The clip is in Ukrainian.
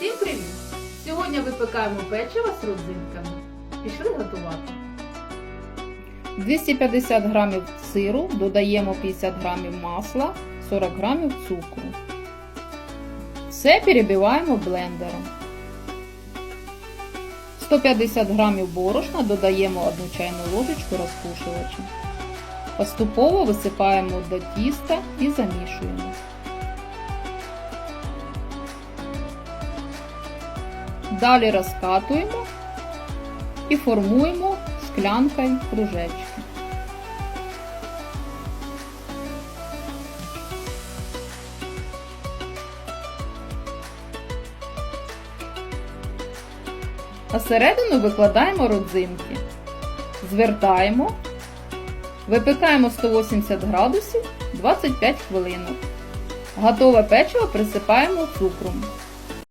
Всім привіт! Сьогодні випікаємо печиво з родзинками. Пішли готувати. 250 грамів сиру, додаємо 50 грамів масла, 40 грамів цукру. Все перебиваємо блендером. 150 грамів борошна додаємо 1 чайну ложечку розпушувача. Поступово висипаємо до тіста і замішуємо. Далі розкатуємо і формуємо склянкою кружечки. А середину викладаємо родзинки. Звертаємо, випікаємо 180 градусів 25 хвилин. Готове печиво присипаємо цукром.